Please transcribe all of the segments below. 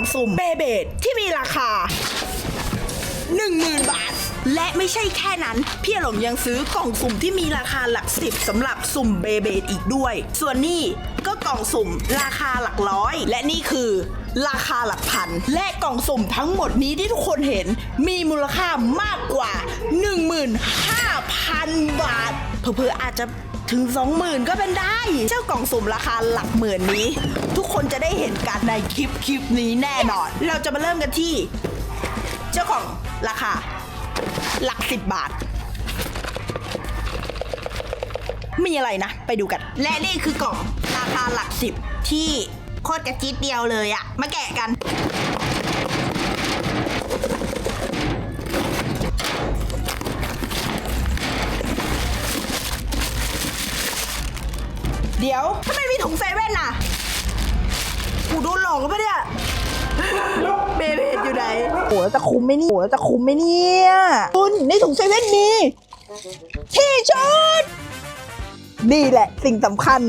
องสุ่มเบเบดที่มีราคา 10,000 บาท และไม่ใช่แค่นั้น พี่หลงยังซื้อกล่องสุ่มที่มีราคาหลักสิบสำหรับสุ่มเบเบดอีกด้วย ส่วนนี่ก็กล่องสุ่มราคาหลักร้อย และนี่คือราคาหลักพัน และกล่องสุ่มทั้งหมดนี้ที่ทุกคนเห็นมีมูลค่ามากกว่า 15,000 บาท เพื่อๆอาจจะถึง 20,000 ก็เป็นได้ เจ้ากล่องสุ่มราคาหลักหมื่นนี้ ทุกคนจะได้เห็นกันในคลิปคลิปนี้แน่นอน เราจะมาเริ่มกันที่ เจ้าของราคา หลักสิบบาท มีอะไรนะ ไปดูกัน และนี่คือกล่องราคาหลักสิบที่โคตรกระจิตเดียวเลยอะมาแกะกัน คุ้มไหมนี่โหแล้วจะคุ้มไหมเนี่ยคุณในถุงเซเว่นมีที่ชุดนี่แหละสิ่งสำคัญ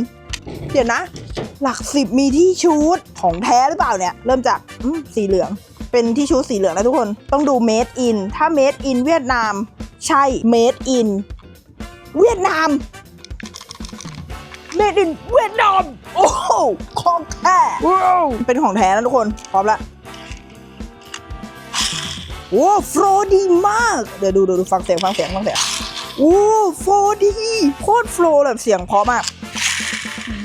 เดี๋ยวนะ หลักสิบมีที่ชุดของแท้หรือเปล่าเนี่ย เริ่มจากอืมสีเหลือง เป็นที่ชุดสีเหลืองนะทุกคน ต้องดู made in ถ้า made in เวียดนาม ใช่ made in เวียดนาม made in เวียดนาม โอ้โหของแท้ว้าวเป็นของแท้นะทุกคน พร้อมละ โอ้โฟลว์ดีมาก เดี๋ยวดูดูดูฟังเสียงฟังเสียงฟังเสียงโอ้โฟลว์ดีโคตรโฟลว์แบบเสียงเพราะมาก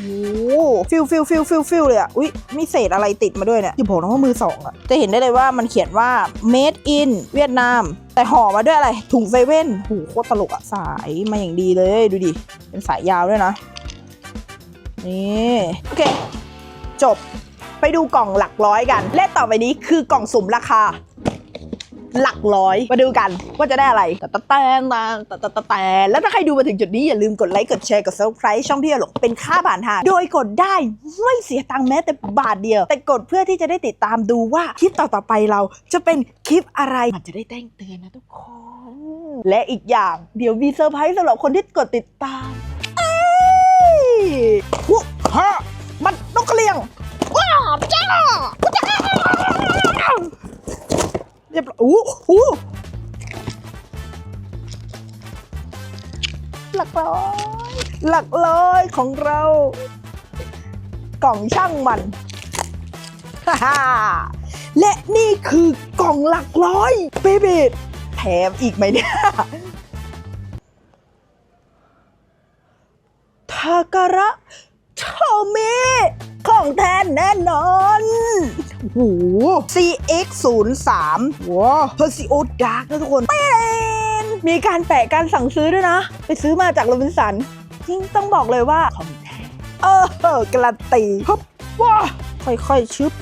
โอ้ฟิลฟิลฟิลฟิลฟิลเลยอะ อุ้ยมีเศษอะไรติดมาด้วยเนี่ยอย่าบอกนะว่ามือสองอะ จะเห็นได้เลยว่ามันเขียนว่า made in เวียดนาม แต่ห่อมาด้วยอะไร ถุงเซเว่นโหโคตรตลกอะ สายมาอย่างดีเลยดูดิ เป็นสายยาวด้วยนะ นี่ โอเค จบ ไปดูกล่องหลักร้อยกัน และต่อไปนี้คือกล่องสุ่มราคา หลักร้อย มาดูกันว่าจะได้อะไรแต่แต่แต่แต่แต่แต่แล้วถ้าใครดูมาถึงจุดนี้อย่าลืมกดไลค์กดแชร์กด subscribe ช่องพี่หลงเป็นค่าผ่านทางโดยกดได้ไม่เสียตังค์แม้แต่บาทเดียว แต่กดเพื่อที่จะได้ติดตามดูว่าคลิปต่อๆไปเราจะเป็นคลิปอะไรมันจะได้แจ้งเตือนนะทุกคน และอีกอย่างเดี๋ยวมีเซอร์ไพรส์สำหรับคนที่กดติดตามเอ้ยวุ้ฮะมันนกกระเรียงว้าวจ้า รียบร้อยอู้หูหลักร้อยหลักร้อยของเรา กล่องช่างมันฮ่าฮ่าและนี่คือกล่องหลักร้อยเบบีแถมอีกไหมเนี่ยทาการะ โทเมของแทนแน่นอนโอ้โห CX 0 3ว้าวเพอร์ซิโอดาร์กนะทุกคนเป็นมีการแปะการสั่งซื้อด้วยนะ ไปซื้อมาจากโรบินสันจริงต้องบอกเลยว่าของแท้เออการันตีฮึบว้าค่อยๆชึบ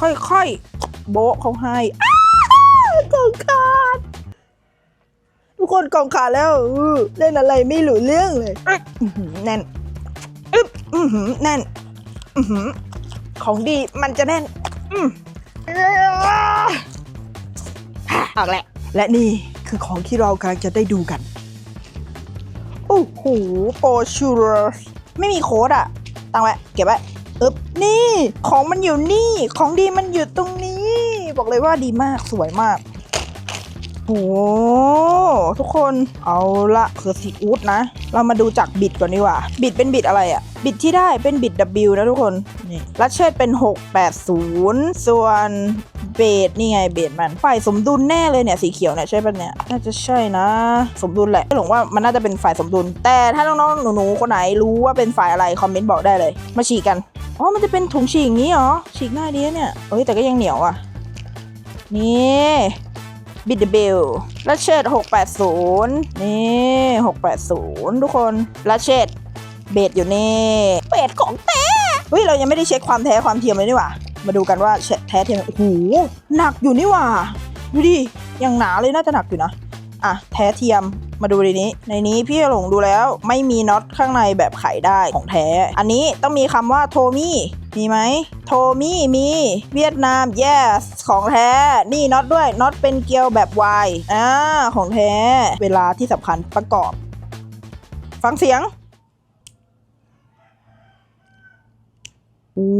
ค่อยๆ โบะเขาให้อ้ากล่องขาดทุกคนกล่องขาดแล้วอื้อเล่นอะไรไม่รู้เรื่องเลยอึ๊บอื้อหือแน่น อึ๊บอือหือแน่น อือหือของดีมันจะแน่น อืมออกแหละ และนี่คือของที่เรากำลังจะได้ดูกัน โอ้โหโปรชูเรไม่มีโค้ดอะตั้งไว้เก็บไว้อึ๊บนี่ ของมันอยู่นี่ ของดีมันอยู่ตรงนี้ บอกเลยว่าดีมากสวยมาก หทุกคนเอาละคือสีอูดนะ เรามาดูจากบิดก่อนดีกว่า บิดเป็นบิดอะไรอะบิดที่ได้เป็นบิด W นะทุกคน นี่รัชเชตเป็น 680 ส่วนเบสนี่ไงเบสมันฝ่ายสมดุลแน่เลยเนี่ยสีเขียวเนี่ยใช่ปะเนี่ยน่าจะใช่นะ สมดุลแหละไม่หลงว่ามันน่าจะเป็นฝ่ายสมดุล แต่ถ้าน้องๆหนูๆคนไหนรู้ว่าเป็นฝ่ายอะไรคอมเมนต์บอกได้เลย มาฉีกกันอ๋อมันจะเป็นถุงฉีกงนี้เหรอฉีกง่ายดีเนี่ยเอ้ยแต่ก็ยังเหนียวอะนี่ บิดเบลลัชเชต680 นี่ 680 ทุกคนลัชเชตเบดอยู่นี่เบดของแท้เฮ้ยเรายังไม่ได้เช็คความแท้ความเทียมเลยนี่หว่า มาดูกันว่าแท้เทียมโอ้โหหนักอยู่นี่หว่า ดูดิยังหนาเลยน่าจะหนักอยู่นะ อะแท้เทียมมาดูในนี้ ในนี้พี่หลงดูแล้วไม่มีน็อตข้างในแบบไขได้ของแท้ อันนี้ต้องมีคำว่าโทมี่มีไหมโทมี่มีเวียดนาม yes ของแท้ นี่น็อตด้วยน็อตเป็นเกลียวแบบวายอ่าของแท้ เวลาที่สำคัญประกอบ ฟังเสียง อู้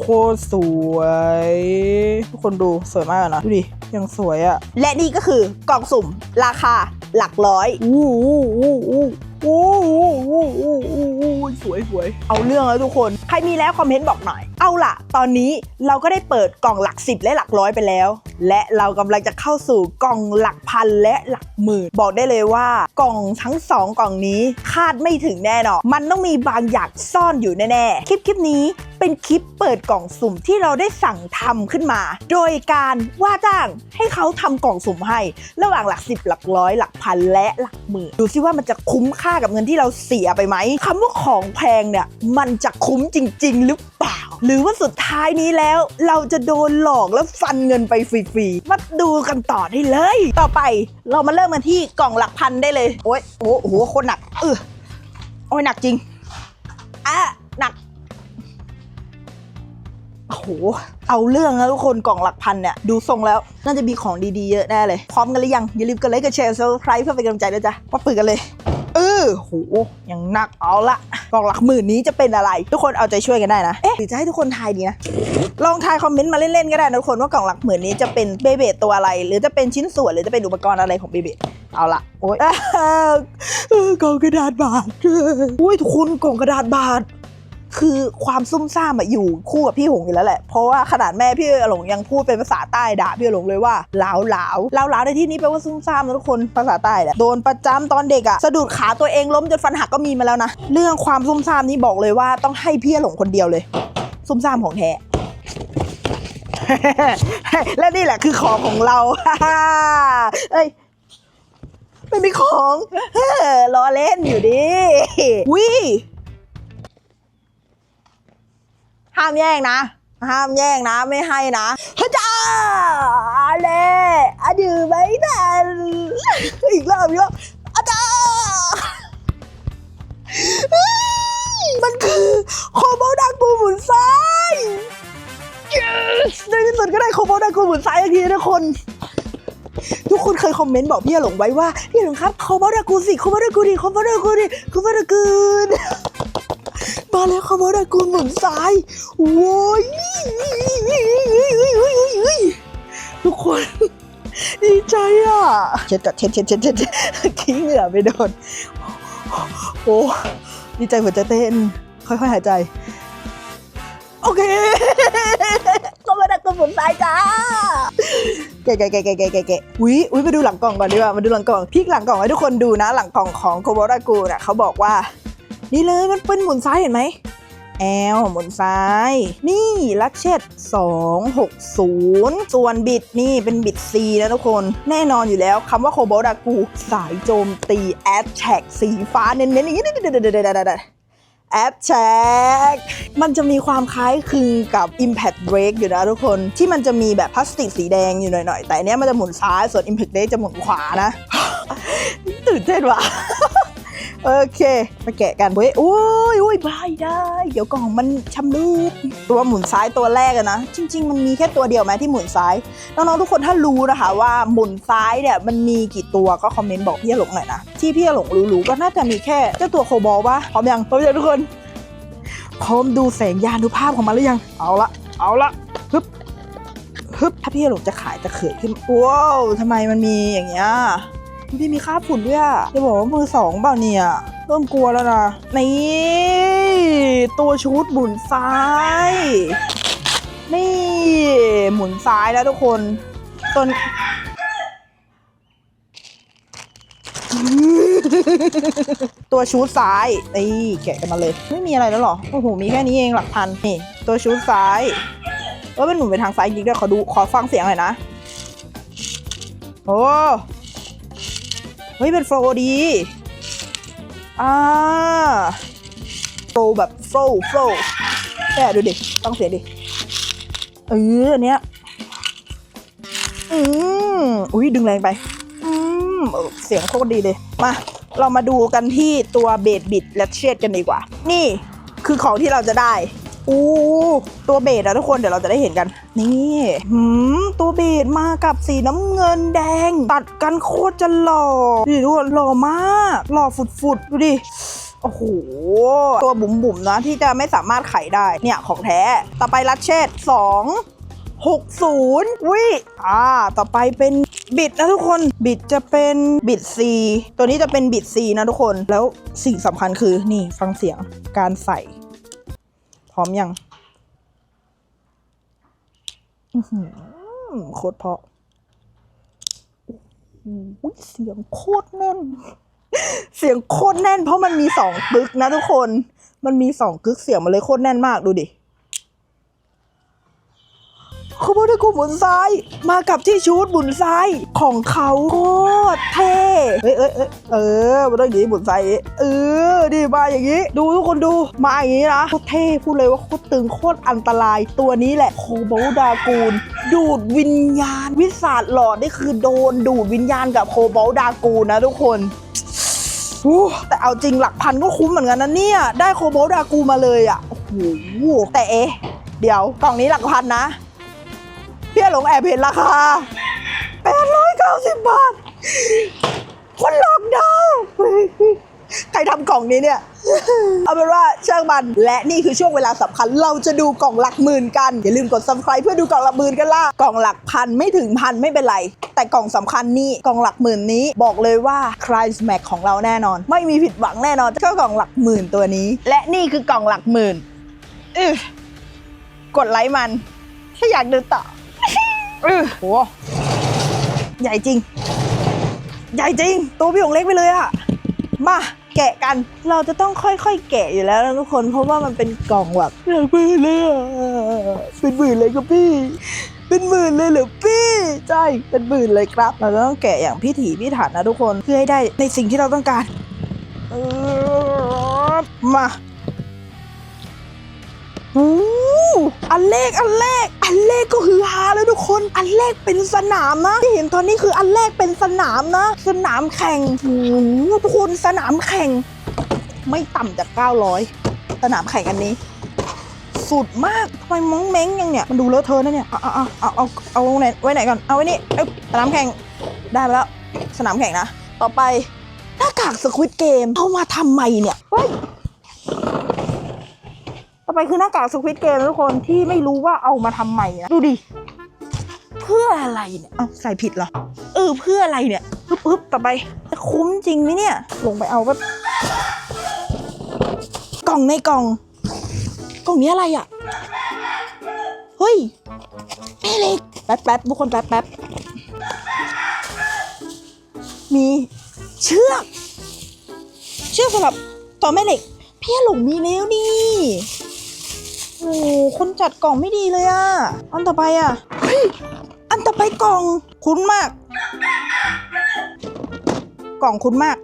โคตรสวย ทุกคนดูสวยมากนะดูดิยังสวยอะและนี่ก็คือกล่องสุ่มราคาหลักร้อยอู้อู้อู้อู้อู้อู้อู้อู้อู้สวยสวย เอาเรื่องแล้วทุกคน ใครมีแล้วคอมเมนต์บอกหน่อย เอาล่ะ ตอนนี้เราก็ได้เปิดกล่องหลักสิบและหลักร้อยไปแล้ว และเรากำลังจะเข้าสู่กล่องหลักพันและหลักหมื่น บอกได้เลยว่ากล่องทั้งสองกล่องนี้คาดไม่ถึงแน่นอนมันต้องมีบางอย่างซ่อนอยู่แน่ๆ คลิปคลิปนี้เป็นคลิปเปิดกล่องสุ่มที่เราได้สั่งทำขึ้นมา โดยการว่าจ้างให้เขาทำกล่องสุ่มให้ ระหว่างหลักสิบหลักร้อยหลักพันและหลักหมื่นดูซิว่ามันจะคุ้มค่ากับเงินที่เราเสียไปไหมคำว่าของแพงเนี่ยมันจะคุ้มจริง ๆ หรือเปล่า หรือว่าสุดท้ายนี้แล้ว เราจะโดนหลอกแล้วฟันเงินไปฟรี มาดูกันต่อได้เลย ต่อไปเรามาเริ่มกันที่กล่องหลักพันได้เลย โอ้ยโอ้โหโคตรหนักเออโอ้ยหนักจริงอะหนักโอ้โห เอาเรื่องนะทุกคนกล่องหลักพันเนี่ย ดูทรงแล้ว น่าจะมีของดีๆเยอะแน่เลย พร้อมกันหรือยัง อย่าลืมกดไลค์กดแชร์ซับสไครป์เพื่อเป็นกำลังใจด้วยจ้ะมาฝึกกันเลย เออโหยังหนักเอาละกล่องหลักหมื่นนี้จะเป็นอะไร ทุกคนเอาใจช่วยกันได้นะ เอ๊ะหรือจะให้ทุกคนทายดีนะ ลองทายคอมเมนต์มาเล่นๆก็ได้นะทุกคนว่ากล่องหลักหมื่นนี้จะเป็นเบเบตตัวอะไร หรือจะเป็นชิ้นส่วนหรือจะเป็นอุปกรณ์อะไรของเบเบตเอาละโอ๊ยอ้าวเออกล่องกระดาษบาทอุ้ยทุกคนกล่องกระดาษบาทคือความซุ่มซ่ามอะอยู่คู่กับพี่หงอยู่แล้วแหละ เพราะว่าขนาดแม่พี่หลงยังพูดเป็นภาษาใต้ด่าพี่หลงเลยว่าหลาวหลาวหลาวหลาวในที่นี้แปลว่าซุ่มซ่ามนะทุกคนภาษาใต้แหละโดนประจำตอนเด็กอะสะดุดขาตัวเองล้มจนฟันหักก็มีมาแล้วนะ เรื่องความซุ่มซ่ามนี้บอกเลยว่าต้องให้พี่หลงคนเดียวเลย ซุ่มซ่ามของแท้ และนี่แหละคือของของเราเอ้ยไม่มีของเฮ้อล้อเล่นอยู่ดิวิห้ามแย่งนะ ห้ามแย่งนะ ไม่ให้นะฮจ้าอาเล่อะดือไม่ทันอีกรอบอีกรอบอาจ้าเฮ้ยมันคือโคโมดังกูหมุนซ้าย yes ในที่สุดก็ได้โคโมดังกูหมุนซ้ายอีกทีนะทุกคน ทุกคนเคยคอมเมนต์บอกพี่หลงไว้ว่าพี่หลงครับเขาบอกดากูสิเขาบอกดากูดิเขาบอกดากูดิเขาบอกดากูมาแล้วเขาบอกดากูหมุนซ้ายโว้ยทุกคนดีใจอะเช็ดกับเช็ดเช็ดเช็ดเช็ดเช็ดขี้เหงื่อไปโดนโอ้ดีใจหัวใจเต้น ค่อยๆหายใจ โอเค ก็มาดักกระผมซ้ายจ้าแกะแกะแกแกแกแกแกอุ้ยอุ้ยมาดูหลังกล่องก่อนดีกว่ามาดูหลังกล่องพลิกหลังกล่องให้ทุกคนดูนะ หลังกล่องของโคโบรากูน่ะเขาบอกว่า นี่เลยมันเป็นหมุนซ้ายเห็นไหมแอลหมุนซ้าย นี่ลักเช็ด260 ส่วนบิดนี่เป็นบิด C นะทุกคน แน่นอนอยู่แล้วคำว่าโคโบรากู สายโจมตี แอ t แท็กสีฟ้าเน้นๆอย่างนี้ แอปแช็กมันจะมีความคล้ายคลึงกับ Impact Brake อยู่นะทุกคนที่มันจะมีแบบพลาสติกสีแดงอยู่หน่อยๆ แต่อันเนี้ยมันจะหมุนซ้าย ส่วน Impact Brake จะหมุนขวานะ ตื่นเต้นว่ะ โอเค มาแกะกันเว้ยโอ้ยโอ้ยบายได้ เดี๋ยวกล่องมันชำรุดตัวหมุนซ้ายตัวแรกอะนะ จริง ๆ มันมีแค่ตัวเดียวไหมที่หมุนซ้าย น้องๆทุกคนถ้ารู้นะคะ ว่าหมุนซ้ายเนี่ยมันมีกี่ตัวก็คอมเมนต์บอกพี่หลงหน่อยนะ ที่พี่หลงรู้ๆก็น่าจะมีแค่เจ้าตัวโคบอลวะพร้อมยังพร้อมยังทุกคน พร้อมดูแสงยานดูภาพของมันหรือยัง เอาละ เอาละฮึบฮึบถ้าพี่หลงจะขายจะเขินขึ้นว้าวทำไมมันมีอย่างเงี้ย พี่มีค่าฝุ่นด้วยอะจะบอกว่ามือสองเปล่าเนี่ยเริ่มกลัวแล้วนะนี่ตัวชุดหมุนซ้าย นี่หมุนซ้ายแล้วทุกคนตนตัวชูดซ้ายนี่แกะกันมาเลย ไม่มีอะไรแล้วหรอ โอ้โห มีแค่นี้เองหลักพัน นี่ ตัวชูดซ้ายเออเป็นหมุนไปทางซ้ายจริงด้วยขอดู ขอฟังเสียงหน่อยนะ โอ้ เฮ้ยเป็นโฟล์ดีอ่าโฟล์แบบโฟล์โฟลว์แกดูดิต้องเสียงดิเอออันเนี้ยอืมอุ้ยดึงแรงไปอืมเออเสียงโคตรดีเลยมาเรามาดูกันที่ตัวเบดบิดและเชดกันดีกว่า นี่คือของที่เราจะได้ อู้ตัวเบดอะทุกคนเดี๋ยวเราจะได้เห็นกัน นี่หืมตัวเบดมากับสีน้ำเงินแดง ตัดกันโคตรจะหล่อดูดิทุกคนหล่อมากหล่อฝุดๆดูดิโอ้โห ตัวบุ๋มบุ๋มๆนะที่จะไม่สามารถไขได้เนี่ยของแท้ ต่อไปรัชเชตสองหกศูนย์วิอ่า ต่อไปเป็นบิดนะทุกคน บิดจะเป็นบิด C ตัวนี้จะเป็นบิด C นะทุกคน แล้วสิ่งสำคัญคือนี่ฟังเสียงการใส่ ร้อมยังอือหือโคตรเพาะอ้โหเสียงโคตรแน่น เสียงโคตรแน่น เพราะมันมีสองกึกนะทุกคน มันมีสองกึกเสียงมันเลยโคตรแน่นมากดูดิ ขบวนด้วยกูหมุนซ้าย มากับที่ชูดหมุนซ้ายของเขาโคตรเท่เอ้ยเอ้ยเอ้ยเออมันต้องอย่างนี้หมุนซ้ายเออดีมาอย่างนี้ ดูทุกคนดูมาอย่างนี้นะโคตรเท่พูดเลยว่าโคตรตึงโคตรอันตรายตัวนี้แหละโคโบดากูล ดูดวิญญาณ วิสาดหลอดนี่คือโดนดูดวิญญาณกับโคโบดากูลนะทุกคนแต่เอาจริงหลักพันก็คุ้มเหมือนกันนะเนี่ย ได้โคโบดากูมาเลยอะโอ้โหแต่เอ๊ะเดี๋ยวกล่องนี้หลักพันนะ เพี่หลงแอบเห็นราคา 890 บาท คนหลอกดาวใครทำกล่องนี้เนี่ย เอาเป็นว่าช่างมัน และนี่คือช่วงเวลาสำคัญ เราจะดูกล่องหลักหมื่นกัน อย่าลืมกด subscribe เพื่อดูกล่องหลักหมื่นกันล่ะ กล่องหลักพันไม่ถึงพันไม่เป็นไร แต่กล่องสำคัญนี่ กล่องหลักหมื่นนี้บอกเลยว่าคลายแม็กของเราแน่นอน ไม่มีผิดหวังแน่นอนก็กล่องหลักหมื่นตัวนี้ และนี่คือกล่องหลักหมื่นอือกดไลค์มัน ถ้าอยากดูต่อ อื้อโห ใหญ่จริง ใหญ่จริง ตัวพี่ของเล็กไปเลยอะมาแกะกัน เราจะต้องค่อยๆ แกะอยู่แล้วนะทุกคน เพราะว่ามันเป็นกล่องแบบหลายหมื่นเลยอะเป็นหมื่นเลยครับพี่ เป็นหมื่นเลยเหรอพี่ใช่เป็นหมื่นเลยครับ เราจะต้องแกะอย่างพิถีพิถันนะทุกคน เพื่อให้ได้ในสิ่งที่เราต้องการเออมาอู้ อันแรกอันแรกอันแรกก็คือฮาแล้วทุกคน อันแรกเป็นสนามนะที่เห็นตอนนี้คืออันแรกเป็นสนามนะ สนามแข่งโอ้โหทุกคนสนามแข่ง ไม่ต่ำจาก 900 สนามแข่งอันนี้ สุดมากทำไมมองเม้งยังเนี่ย มันดูเลอะเทอะนะเนี่ย เอาเอาเอาเอาเอาเอาไหนไว้ไหนก่อน เอาไว้นี่สนามแข่งได้ไปแล้ว สนามแข่งนะ ต่อไปหน้ากากสควิตเกมเอามาทำไมเนี่ยเฮ้ย ไปคือหน้ากากสควิตเกมทุกคนที่ไม่รู้ว่าเอามาทำไมนะดูดิ เพื่ออะไรเนี่ยเอาใส่ผิดเหรอ เออเพื่ออะไรเนี่ยฮึบฮึบต่อไปจะคุ้มจริงไหมเนี่ย ลงไปเอาแบบกล่องในกล่อง กล่องนี้อะไรอะ เฮ้ยแม่เหล็กแป๊บแป๊บทุกคนแป๊บแป๊บมีเชือก เชือกสำหรับต่อแม่เหล็ก พี่หลงมีแล้วนี่ โอ้โหคนจัดกล่องไม่ดีเลยอะอันต่อไปอะเฮ้ยอันต่อไปกล่องคุ้นมาก กล่องคุ้นมาก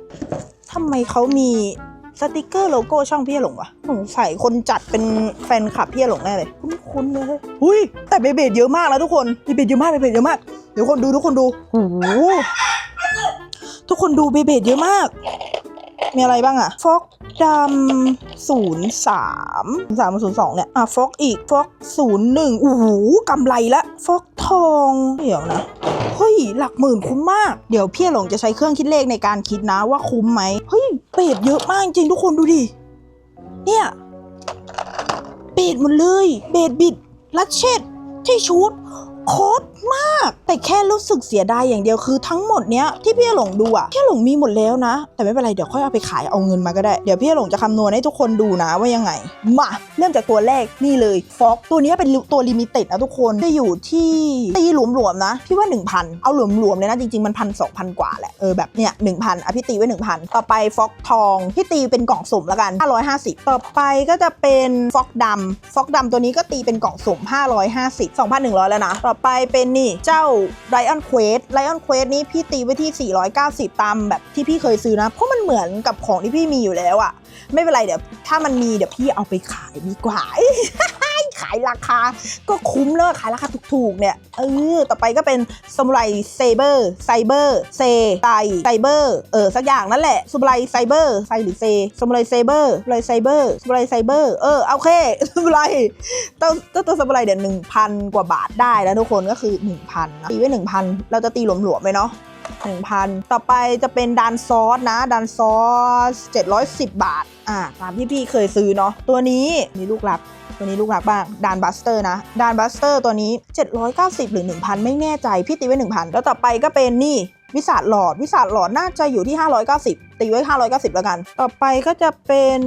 ทำไมเขามีสติกเกอร์โลโก้ช่องพี่หลงวะสงสัยคนจัดเป็นแฟนคลับพี่หลงแน่เลย คุ้นๆเลยหุ้ยแต่เบเบดเยอะมากแล้วทุกคนเบเบดเยอะมากเบเบดเยอะมาก เดี๋ยวคนดูทุกคนดูโอ้โหทุกคนดูเบเบดเยอะมาก มีอะไรบ้างอะฟอก ดำศูนย์สามสามศูนย์สองเนี่ย อะฟอกอีกฟอกศูนย์หนึ่งโอ้โหกำไรละฟอกทองเดี๋ยวนะเฮ้ยหลักหมื่นคุ้มมาก เดี๋ยวพี่หลงจะใช้เครื่องคิดเลขในการคิดนะว่าคุ้มไหมเฮ้ยเปรตเยอะมากจริงทุกคนดูดิ เนี่ยเบดหมดเลยเบดบิดลัดเช็ดที่ชุด คตรมาก แต่แค่รู้สึกเสียดายอย่างเดียวคือทั้งหมดเนี้ยที่พี่หลงดูอะพี่หลงมีหมดแล้วนะ แต่ไม่เป็นไรเดี๋ยวค่อยเอาไปขายเอาเงินมาก็ได้ เดี๋ยวพี่หลงจะคำนวณให้ทุกคนดูนะว่ายังไง มาเริ่มจากตัวแรกนี่เลยฟอกตัวนี้เป็นตัวลิมิเต็ดนะทุกคนจะอยู่ที่ตีหลวมๆนะพี่ว่า 1,000 เอาหลวมๆเลยนะจริงๆมันพันสองพันกว่าแหละเออแบบเนี้ยหนึ่งพันอะพี่ตีไว้1,000ต่อไปฟอกทองพี่ตีเป็นกล่องสุ่มแล้วกัน 550 ต่อไปก็จะเป็นฟอกดำฟอกดำตัวนี้ก็ตีเป็นกล่องสุ่ม550 2,100 แล้วนะต่อไปเป็นนี่เจ้า Lion Quest Lion Quest นี้พี่ตีไว้ที่ 490 ตามแบบที่พี่เคยซื้อนะ เพราะมันเหมือนกับของที่พี่มีอยู่แล้วอะไม่เป็นไรเดี๋ยวถ้ามันมีเดี๋ยวพี่เอาไปขายดีกว่า ขายราคา ก็คุ้มเลยขายราคาถูกๆเนี่ยเออต่อไปก็เป็นสมุไรเซเบอร์ไซเบอร์เซไซไซเบอร์เออสักอย่างนั่นแหละสมุไรไซเบอร์ไซหรือเซสมุไรเซเบอร์สมุไรไซเบอร์สมุไรไซเบอร์เออโอเคสมุไรตัวตัวตัวสมุไรเดี๋ยวหนึ่งพันกว่าบาทได้แล้วทุกคนก็คือ1,000นะตีไว้1,000เราจะตีหลวมๆไปเนาะ 1,000 ต่อไปจะเป็นดันซอสนะดันซอส 710 บาท อ่าตามที่พี่เคยซื้อเนาะตัวนี้มีลูกรักตัวนี้ลูกรักบ้างดานบัสเตอร์นะดานบัสเตอร์ตัวนี้ 790 หรือ 1,000 ไม่แน่ใจ พี่ตีไว้ 1,000 แล้วต่อไปก็เป็นนี่วิสาดหลอด วิสาดหลอดน่าจะอยู่ที่ 590 ตีไว้ 590 แล้วกัน ต่อไปก็จะเป็น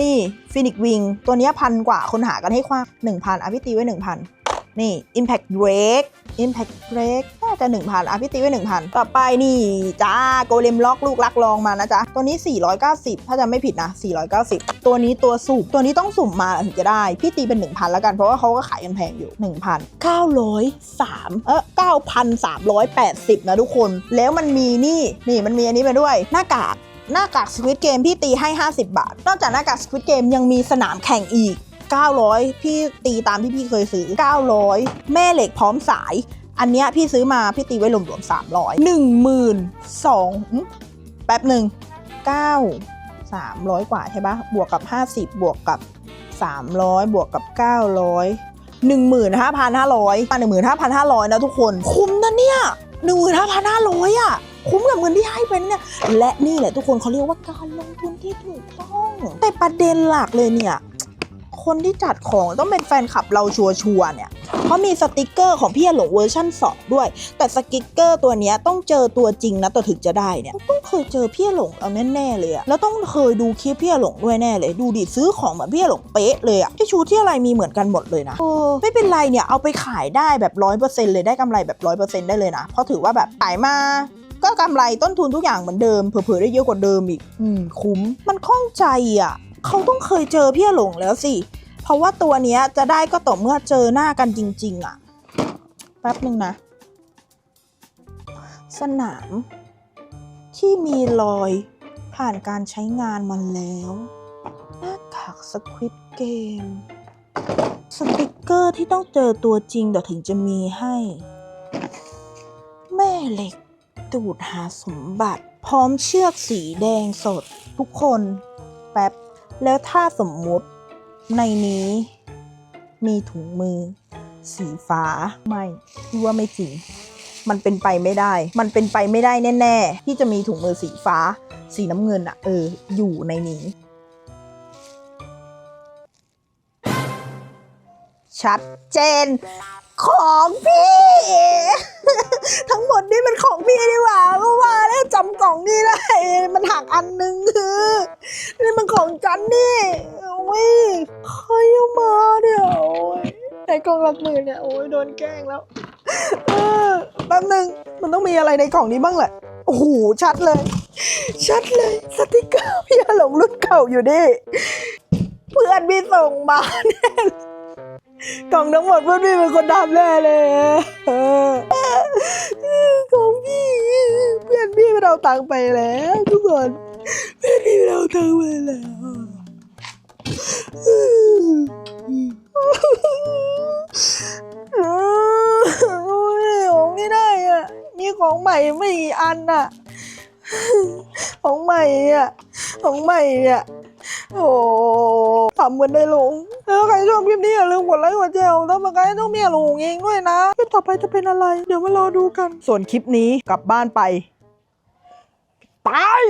นี่ฟินิกวิงตัวนี้พันกว่าคนหากันให้คว้าง1,000อะพี่ตีไว้ 1,000 นี่ Impact Break Impact Break น่าจะ 1,000อะพี่ตีไว้1,000 ต่อไปนี่จ้าโกเลมล็อกลูกรักลองมานะจ๊ะ ตัวนี้ 490 ถ้าจะไม่ผิดนะ 490 ตัวนี้ตัวสูบตัวนี้ต้องสุ่มมาถึงจะได้ พี่ตีเป็น 1,000 แล้วกัน เพราะว่าเขาก็ขายกันแพงอยู่ 1,903 เออ9,380 นะทุกคน แล้วมันมีนี่นี่มันมีอันนี้ไปด้วยหน้ากากหน้ากากสควิตเกมพี่ตีให้ 50 บาท นอกจากหน้ากากสควิตเกมยังมีสนามแข่งอีก 900 พี่ตีตามที่พี่เคยซื้อ 900 แม่เหล็กพร้อมสาย อันเนี้ยพี่ซื้อมาพี่ตีไว้รวมๆ300 1 2 0 0แป๊บหนึ่ง9 300 กว่าใช่ปะบวกกับ 50 บวกกับ 300 บวกกับ 900 15,500มา15,500 นะทุกคน คุ้มนะเนี่ย 15,500 อะ คุ้มกับเงินที่ให้ไปเนี่ย และนี่แหละทุกคนเขาเรียกว่าการลงทุนที่ถูกต้อง แต่ประเด็นหลักเลยเนี่ย คนที่จัดของต้องเป็นแฟนคลับเราชัวร์ๆเนี่ย เพราะมีสติกเกอร์ของพี่หลงเวอร์ชั่น 2 ด้วย แต่สติกเกอร์ตัวนี้ต้องเจอตัวจริงนะตัวถึงจะได้เนี่ย ต้องเคยเจอพี่หลงเอาแน่ๆเลยอะแล้วต้องเคยดูคลิปพี่หลงด้วยแน่เลย ดูดิซื้อของเหมือนพี่หลงเป๊ะเลยอะที่ชูที่อะไรมีเหมือนกันหมดเลยนะ เออ ไม่เป็นไรเนี่ยเอาไปขายได้แบบร้อยเปอร์เซ็นต์เลยได้กำไรแบบร้อยเปอร์เซ็นต์ได้เลยนะ เพราะถือว่าแบบขายมาก็กำไรต้นทุนทุกอย่างเหมือนเดิม เผื่อๆได้เยอะกว่าเดิมอีก อืม คุ้ม มันคล่องใจอะ เขาต้องเคยเจอพี่หลงแล้วสิ เพราะว่าตัวเนี้ยจะได้ก็ต่อเมื่อเจอหน้ากันจริง ๆอะ แป๊บหนึ่งนะ สนาม ที่มีรอยผ่านการใช้งานมาแล้วหน้ากากสควิตเกมสติกเกอร์ที่ต้องเจอตัวจริงเดี๋ยวถึงจะมีให้ แม่เหล็กดูดหาสมบัติ พร้อมเชือกสีแดงสด ทุกคน แป๊บ แล้วถ้าสมมุติในนี้มีถุงมือ สีฟ้าไม่พี่ว่าไม่จริง มันเป็นไปไม่ได้ มันเป็นไปไม่ได้แน่ๆ ที่จะมีถุงมือสีฟ้า สีน้ำเงินอะเออ อยู่ในนี้ ชัดเจน ของพี่ ทั้งหมดนี่มันของพี่ดีกว่าก็ว่าแล้วจำกล่องนี่ได้ มันหักอันนึงคือนี่มันของจันนี่โอ้ยใครเอามาเนี่ยโอ้ยไอ้กล่องหลักหมื่นเนี่ยโอ้ยโดนแกล้งแล้วเออแป๊บนึงมันต้องมีอะไรในกล่องนี้บ้างแหละโอ้โหชัดเลย ชัดเลยสติกเกอร์พี่หลงรุ่นเก่าอยู่ดิเพื่อนพี่ส่งมาแน่ย กล่องทั้งหมดเพื่อนพี่เป็นคนทำแน่เลยของพี่เพื่อนพี่มันเอาตังค์ไปแล้ว ทุกคนเพื่อนพี่มันเอาตังค์ไปแล้วโอ้ยของไม่ได้อะมีของใหม่ไม่กี่อันอะ ของใหม่อะของใหม่อะ โอ้ทำเหมือนได้ลงแล้วใครชอบคลิปนี้อย่าลืมกดไลค์กดแชร์แล้วมาใกล้ต้องเมียลงเองด้วยนะคลิปต่อไปจะเป็นอะไร เดี๋ยวมารอดูกัน ส่วนคลิปนี้กลับบ้านไป ตาย